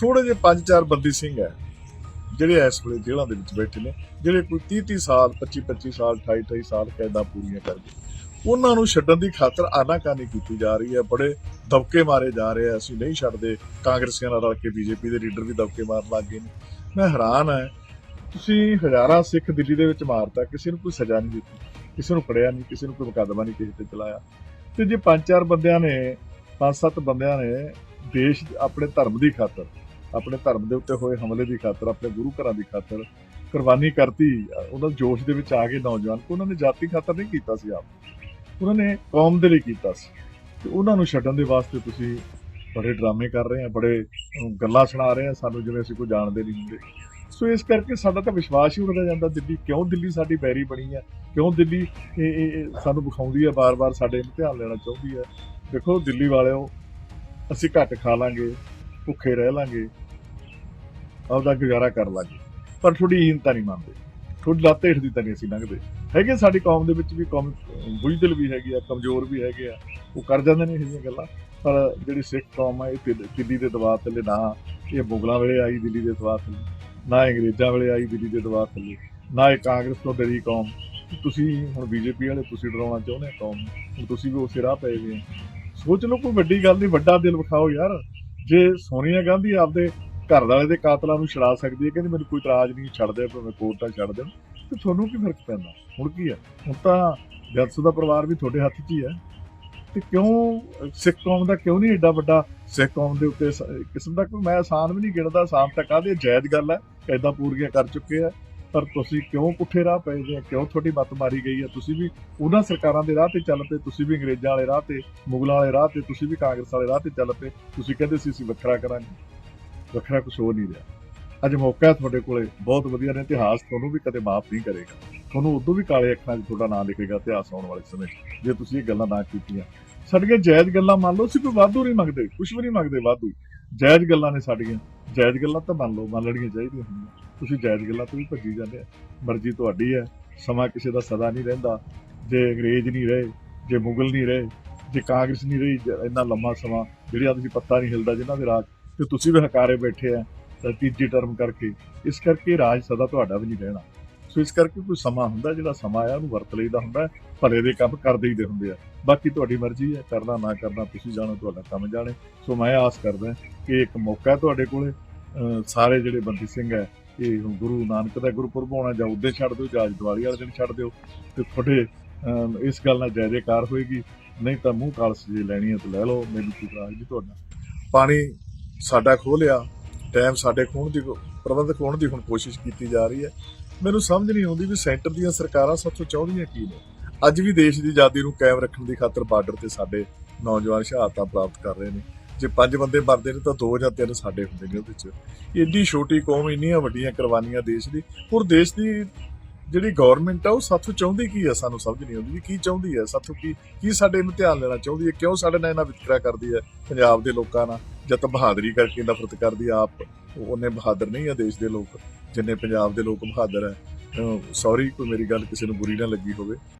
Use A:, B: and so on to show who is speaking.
A: ਥੋੜੇ ਜਿਹੇ ਪੰਜ ਚਾਰ ਬੰਦੀ ਸਿੰਘ ਹੈ, ਜਿਹੜੇ ਇਸ ਵੇਲੇ ਜੇਲ੍ਹਾਂ ਦੇ ਵਿੱਚ ਬੈਠੇ ਨੇ, ਜਿਹੜੇ ਕੋਈ 30 30 ਸਾਲ 25 25 ਸਾਲ 28 28 ਸਾਲ ਕੈਦਾਂ ਪੂਰੀਆਂ ਕਰ ਗਏ। ਉਹਨਾਂ ਨੂੰ ਛੱਡਣ ਦੀ ਖਾਤਰ ਆਨਾਕਾਨੀ ਕੀਤੀ ਜਾ ਰਹੀ ਹੈ, ਬੜੇ ਦਬਕੇ ਮਾਰੇ ਜਾ ਰਹੇ ਆ, ਅਸੀਂ ਨਹੀਂ ਛੱਡਦੇ। ਕਾਂਗਰਸੀਆਂ ਨਾਲ ਰਲ ਕੇ ਬੀਜੇਪੀ ਦੇ ਲੀਡਰ ਵੀ ਦਬਕੇ ਮਾਰਨ ਲੱਗ ਗਏ ਨੇ। ਮੈਂ ਹੈਰਾਨ ਹਾਂ, ਤੁਸੀਂ ਹਜ਼ਾਰਾਂ ਸਿੱਖ ਦਿੱਲੀ ਦੇ ਵਿੱਚ ਮਾਰਤਾ, ਕਿਸੇ ਨੂੰ ਕੋਈ ਸਜ਼ਾ ਨਹੀਂ ਦਿੱਤੀ, ਕਿਸੇ ਨੂੰ ਫੜਿਆ ਨਹੀਂ, ਕਿਸੇ ਨੂੰ ਕੋਈ ਮੁਕੱਦਮਾ ਨਹੀਂ ਕਿਸੇ ਤੇ ਚਲਾਇਆ। ਤੇ ਜੇ ਪੰਜ ਚਾਰ ਬੰਦਿਆਂ ਨੇ, ਪੰਜ ਸੱਤ ਬੰਦਿਆਂ ਨੇ ਦੇਸ਼ ਆਪਣੇ ਧਰਮ ਦੀ ਖਾਤਰ ਆਪਣੇ ਧਰਮ ਦੇ ਉੱਤੇ ਹੋਏ ਹਮਲੇ ਦੀ ਖਾਤਰ, ਆਪਣੇ ਗੁਰੂ ਘਰਾਂ ਦੀ ਖਾਤਰ ਕੁਰਬਾਨੀ ਕਰਤੀ। ਉਹਨਾਂ ਜੋਸ਼ ਦੇ ਵਿੱਚ ਆ ਗਏ ਨੌਜਵਾਨ। ਕੋ ਉਹਨਾਂ ਨੇ ਜਾਤੀ ਖਾਤਰ ਨਹੀਂ ਕੀਤਾ ਸੀ ਆਪ। ਉਹਨਾਂ ਨੇ ਕੌਮ ਦੇ ਲਈ ਕੀਤਾ ਸੀ। ਤੇ ਉਹਨਾਂ ਨੂੰ ਛੱਡਣ ਦੇ ਵਾਸਤੇ ਤੁਸੀਂ ਬੜੇ ਡਰਾਮੇ ਕਰ ਰਹੇ ਆ, ਬੜੇ ਗੱਲਾਂ ਸੁਣਾ ਰਹੇ ਆ। ਸਾਨੂੰ ਜਿਵੇਂ ਅਸੀਂ ਕੋਈ ਜਾਣਦੇ ਨਹੀਂ ਹੁੰਦੇ। ਸੋ ਇਸ ਕਰਕੇ ਸਾਡਾ ਤਾਂ ਵਿਸ਼ਵਾਸ ਹੀ ਉੱਡਦਾ ਜਾਂਦਾ, ਦਿੱਲੀ ਕਿਉਂ ਦਿੱਲੀ ਸਾਡੀ ਬੈਰੀ ਬਣੀ ਹੈ ਕਿਉਂ ਦਿੱਲੀ ਇਹ, ਇਹ- ਸਾਨੂੰ ਵਿਖਾਉਂਦੀ ਹੈ ਬਾਰ-ਬਾਰ, ਸਾਡੇ ਧਿਆਨ ਲੈਣਾ ਚਾਹੁੰਦੀ ਹੈ ਦੇਖੋ, ਦਿੱਲੀ ਵਾਲਿਓ, ਅਸੀਂ ਘੱਟ ਖਾ ਲਾਂਗੇ। ਭੁੱਖੇ ਰਹਿ ਲਾਂਗੇ, ਆਪਦਾ ਗੁਜ਼ਾਰਾ ਕਰ ਲਾਂਗੇ। ਪਰ ਤੁਹਾਡੀ ਹੀਨਤਾ ਨਹੀਂ ਮੰਨਦੇ। ਤੁਹਾਡੀ ਲੱਤ ਹੇਠ ਦੀ ਤਾਂ ਨਹੀਂ ਅਸੀਂ ਲੰਘਦੇ। ਹੈਗੇ ਸਾਡੀ ਕੌਮ ਦੇ ਵਿੱਚ ਵੀ ਕੌਮ, ਬੁਝਦਿਲ ਵੀ ਹੈਗੀ ਆ, ਕਮਜ਼ੋਰ ਵੀ ਹੈਗੇ ਆ। ਉਹ ਕਰ ਜਾਂਦੇ ਨੇ ਇਹ ਗੱਲਾਂ। ਪਰ ਜਿਹੜੀ ਸਿੱਖ ਕੌਮ ਆ, ਇਹ ਦਿਲ- ਦਿੱਲੀ ਦੇ ਦਬਾਅ ਥੱਲੇ ਨਾ, ਇਹ ਮੁਗਲਾਂ ਵੇਲੇ ਆਈ ਦਿੱਲੀ ਦੇ ਦਬਾਅ ਥੱਲੇ, ਨਾ ਅੰਗਰੇਜ਼ਾਂ ਵੇਲੇ ਆਈ ਦਿੱਲੀ ਦੇ ਦਬਾਅ ਥੱਲੇ, ਨਾ ਇਹ ਕਾਂਗਰਸ ਤੋਂ ਡਰੀ ਕੌਮ। ਤੁਸੀਂ ਹੁਣ ਬੀਜੇਪੀ ਵਾਲੇ ਤੁਸੀਂ ਡਰਾਉਣਾ ਚਾਹੁੰਦੇ ਕੌਮ ਨੂੰ। ਹੁਣ ਤੁਸੀਂ ਵੀ ਉਸੇ ਰਾਹ ਪਏ ਗਏ ਸੋਚ ਲਓ ਕੋਈ ਵੱਡੀ ਗੱਲ ਨਹੀਂ ਵੱਡਾ ਦਿਲ ਵਿਖਾਓ ਯਾਰ। ਜੇ ਸੋਨੀਆ ਗਾਂਧੀ ਆਪਦੇ ਘਰ ਵਾਲੇ ਦੇ ਕਾਤਲਾਂ ਨੂੰ ਛੁਡਾ ਸਕਦੀ ਹੈ, ਕਹਿੰਦੀ ਮੈਨੂੰ ਕੋਈ ਇਤਰਾਜ਼ ਨਹੀਂ, ਛੱਡ ਦੇ, ਭਾਵੇਂ ਕੋਰਟਾਂ ਛੱਡ ਦੇਣ, ਤੇ ਤੁਹਾਨੂੰ ਕੀ ਫ਼ਰਕ ਪੈਂਦਾ? ਹੁਣ ਕੀ ਹੈ? ਹੁਣ ਤਾਂ ਜੱਸੂ ਦਾ ਪਰਿਵਾਰ ਵੀ ਤੁਹਾਡੇ ਹੱਥ 'ਚ ਹੀ ਹੈ। ਤੇ ਕਿਉਂ ਸਿੱਖ ਕੌਮ ਦਾ ਕਿਉਂ ਨਹੀਂ ਐਡਾ ਵੱਡਾ ਸਿੱਖ ਕੌਮ ਦੇ ਉੱਤੇ ਕਿਸਮ ਦਾ ਕੋਈ, ਮੈਂ ਆਸਾਨ ਵੀ ਨਹੀਂ ਗਿਣਦਾ, ਆਸਾਨ ਤਾਂ ਕਾਹਦੇ ਜਾਇਜ਼ ਗੱਲ ਹੈ ਐਦਾਂ ਪੂਰੀਆਂ ਕਰ ਚੁੱਕੇ ਆ। ਪਰ ਤੁਸੀਂ ਕਿਉਂ ਪੁੱਠੇ ਰਾਹ ਪਏ ਜੇ? ਕਿਉਂ ਤੁਹਾਡੀ ਮੱਤ ਮਾਰੀ ਗਈ ਹੈ? ਤੁਸੀਂ ਵੀ ਉਹਨਾਂ ਸਰਕਾਰਾਂ ਦੇ ਰਾਹ ਤੇ ਚੱਲ ਪਏ, ਤੁਸੀਂ ਵੀ ਅੰਗਰੇਜ਼ਾਂ ਵਾਲੇ ਰਾਹ ਤੇ, ਮੁਗਲਾਂ ਵਾਲੇ ਰਾਹ ਤੇ, ਤੁਸੀਂ ਵੀ ਕਾਂਗਰਸ ਵਾਲੇ ਰਾਹ ਤੇ ਚੱਲ ਪਏ। ਤੁਸੀਂ ਕਹਿੰਦੇ ਸੀ, ਅਸੀਂ ਵੱਖਰਾ ਕਰਾਂਗੇ। ਵੱਖਰਾ ਕੁਝ ਹੋ ਨਹੀਂ ਰਿਹਾ। ਅੱਜ ਮੌਕਾ ਹੈ ਤੁਹਾਡੇ ਕੋਲੇ। ਬਹੁਤ ਵਧੀਆ ਨੇ। ਇਤਿਹਾਸ ਤੁਹਾਨੂੰ ਵੀ ਕਦੇ ਮਾਫ ਨਹੀਂ ਕਰੇਗਾ। ਤੁਹਾਨੂੰ ਉਦੋਂ ਵੀ ਕਾਲੇ ਅੱਖਾਂ 'ਚ ਤੁਹਾਡਾ ਨਾਮ ਲਿਖੇਗਾ ਇਤਿਹਾਸ ਆਉਣ ਵਾਲੇ ਸਮੇਂ ਜੇ ਤੁਸੀਂ ਇਹ ਗੱਲਾਂ ਨਾ ਕੀਤੀਆਂ। ਸਾਡੀਆਂ ਜਾਇਜ਼ ਗੱਲਾਂ ਮੰਨ ਲਓ, ਅਸੀਂ ਕੋਈ ਵਾਧੂ ਨਹੀਂ ਮੰਗਦੇ ਕੁਝ ਵੀ ਨਹੀਂ ਮੰਗਦੇ, ਵਾਧੂ। ਜਾਇਜ਼ ਗੱਲਾਂ ਨੇ ਸਾਡੀਆਂ। ਜਾਇਜ਼ ਗੱਲਾਂ ਤਾਂ ਮੰਨ ਲਓ, ਮੰਨ ਲੈਣੀਆਂ ਚਾਹੀਦੀਆਂ ਹੁੰਦੀਆਂ। ਤੁਸੀਂ ਜਾਇਜ਼ ਗੱਲਾਂ ਤੋਂ ਵੀ ਭੱਜੀ ਜਾਂਦੇ ਆ। ਮਰਜ਼ੀ ਤੁਹਾਡੀ ਹੈ, ਸਮਾਂ ਕਿਸੇ ਦਾ ਸਦਾ ਨਹੀਂ ਰਹਿੰਦਾ। ਜੇ ਅੰਗਰੇਜ਼ ਨਹੀਂ ਰਹੇ, ਜੇ ਮੁਗਲ ਨਹੀਂ ਰਹੇ, ਜੇ ਕਾਂਗਰਸ ਨਹੀਂ ਰਹੀ, ਜ- ਇੰਨਾ ਲੰਮਾ ਸਮਾਂ ਜਿਹੜੀ ਤੁਸੀਂ ਪੱਤਾ ਨਹੀਂ ਹਿਲਦਾ ਜਿਨ੍ਹਾਂ ਦੇ ਰਾਜ, ਤੇ ਤੁਸੀਂ ਵੀ ਹਕਾਰੇ ਬੈਠੇ ਆ ਤੀਜੀ ਟਰਮ ਕਰਕੇ। ਇਸ ਕਰਕੇ ਰਾਜ ਸਦਾ ਤੁਹਾਡਾ ਵੀ ਨਹੀਂ ਰਹਿਣਾ। ਸੋ ਇਸ ਕਰਕੇ ਕੋਈ ਸਮਾਂ ਹੁੰਦਾ ਜਿਹੜਾ ਸਮਾਂ ਆ, ਉਹਨੂੰ ਵਰਤ ਲਈਦਾ ਹੁੰਦਾ, ਭਲੇ ਦੇ ਕੰਮ ਕਰ ਦੇਈਦੇ ਹੁੰਦੇ ਆ। ਬਾਕੀ ਤੁਹਾਡੀ ਮਰਜ਼ੀ ਹੈ, ਕਰਨਾ ਨਾ ਕਰਨਾ, ਤੁਸੀਂ ਜਾਣੋ ਤੁਹਾਡਾ ਕੰਮ ਜਾਣੇ। ਸੋ ਮੈਂ ਆਸ ਕਰਦਾ ਕਿ ਇੱਕ ਮੌਕਾ ਤੁਹਾਡੇ ਕੋਲੇ ਸਾਰੇ ਜਿਹੜੇ ਬੰਦੀ ਸਿੰਘ ਹੈ, ਇਹ ਗੁਰੂ ਨਾਨਕ ਦਾ ਗੁਰਪੁਰਬ ਹੋਣਾ ਜਾਂ ਉਦੋਂ ਛੱਡ ਦਿਓ ਜਾਂ ਅੱਜ ਦੀਵਾਲੀ ਵਾਲੇ ਦਿਨ ਛੱਡ ਦਿਓ, ਤੇ ਤੁਹਾਡੇ ਇਸ ਗੱਲ ਨਾਲ ਜੈ ਜੈਕਾਰ ਹੋਏਗੀ। ਨਹੀਂ ਤਾਂ ਮੂੰਹ ਕਾਲਸ ਜੇ ਲੈਣੀ ਹੈ ਤਾਂ ਲੈ ਲਓ, ਮੈਨੂੰ ਕੀ ਇਤਰਾਜ਼ ਨਹੀਂ ਤੁਹਾਡਾ। ਪਾਣੀ ਸਾਡਾ ਖੋਹ ਲਿਆ ਟਾਈਮ ਸਾਡੇ ਖੋਣ ਦੀ ਪ੍ਰਬੰਧਕ ਹੋਣ ਦੀ ਹੁਣ ਕੋਸ਼ਿਸ਼ ਕੀਤੀ ਜਾ ਰਹੀ ਹੈ। ਮੈਨੂੰ ਸਮਝ ਨਹੀਂ ਆਉਂਦੀ ਵੀ ਸੈਂਟਰ ਦੀਆਂ ਸਰਕਾਰਾਂ ਸਭ ਤੋਂ ਚਾਹੁੰਦੀਆਂ ਕੀ ਨੇ। ਅੱਜ ਵੀ ਦੇਸ਼ ਦੀ ਆਜ਼ਾਦੀ ਨੂੰ ਕਾਇਮ ਰੱਖਣ ਦੀ ਖਾਤਰ ਬਾਰਡਰ ਤੇ ਸਾਡੇ ਨੌਜਵਾਨ ਸ਼ਹਾਦਤਾਂ ਪ੍ਰਾਪਤ ਕਰ ਰਹੇ ਨੇ। ਜੇ ਪੰਜ ਬੰਦੇ ਮਰਦੇ ਨੇ ਤਾਂ ਦੋ ਜਾਂ ਤਿੰਨ ਸਾਡੇ ਹੁੰਦੇ ਨੇ ਉਹਦੇ ਚ ਏਡੀ ਛੋਟੀ ਕੌਮ ਇੰਨੀਆਂ ਵੱਡੀਆਂ ਕੁਰਬਾਨੀਆਂ ਦੇਸ਼ ਦੀ। ਹੋਰ ਦੇਸ਼ ਦੀ ਜਿਹੜੀ ਗਵਰਨਮੈਂਟ ਆ, ਉਹ ਸਾਥੋਂ ਚਾਹੁੰਦੀ ਕੀ ਆ? ਸਾਨੂੰ ਸਮਝ ਨਹੀਂ ਆਉਂਦੀ ਵੀ ਕੀ ਚਾਹੁੰਦੀ ਹੈ ਸਾਥੋਂ ਕੀ ਕੀ ਸਾਡੇ ਇਮਤਿਹਾਨ ਲੈਣਾ ਚਾਹੁੰਦੀ ਹੈ ਕਿਉਂ ਸਾਡੇ ਨਾਲ ਇਹਨਾਂ ਵਿਤਕਰਾ ਕਰਦੀ ਹੈ ਪੰਜਾਬ ਦੇ ਲੋਕਾਂ ਨਾਲ ਜਦ ਬਹਾਦਰੀ ਕਰਕੇ ਨਫ਼ਰਤ ਕਰਦੀ ਆ ਆਪ? ਉਹਨੇ ਬਹਾਦਰ ਨਹੀਂ ਆ ਦੇਸ਼ ਦੇ ਲੋਕ, ਜਿੰਨੇ ਪੰਜਾਬ ਦੇ ਲੋਕ ਬਹਾਦਰ ਹੈ ਸੌਰੀ ਕੋਈ ਮੇਰੀ ਗੱਲ ਕਿਸੇ ਨੂੰ ਬੁਰੀ ਨਾ ਲੱਗੀ ਹੋਵੇ।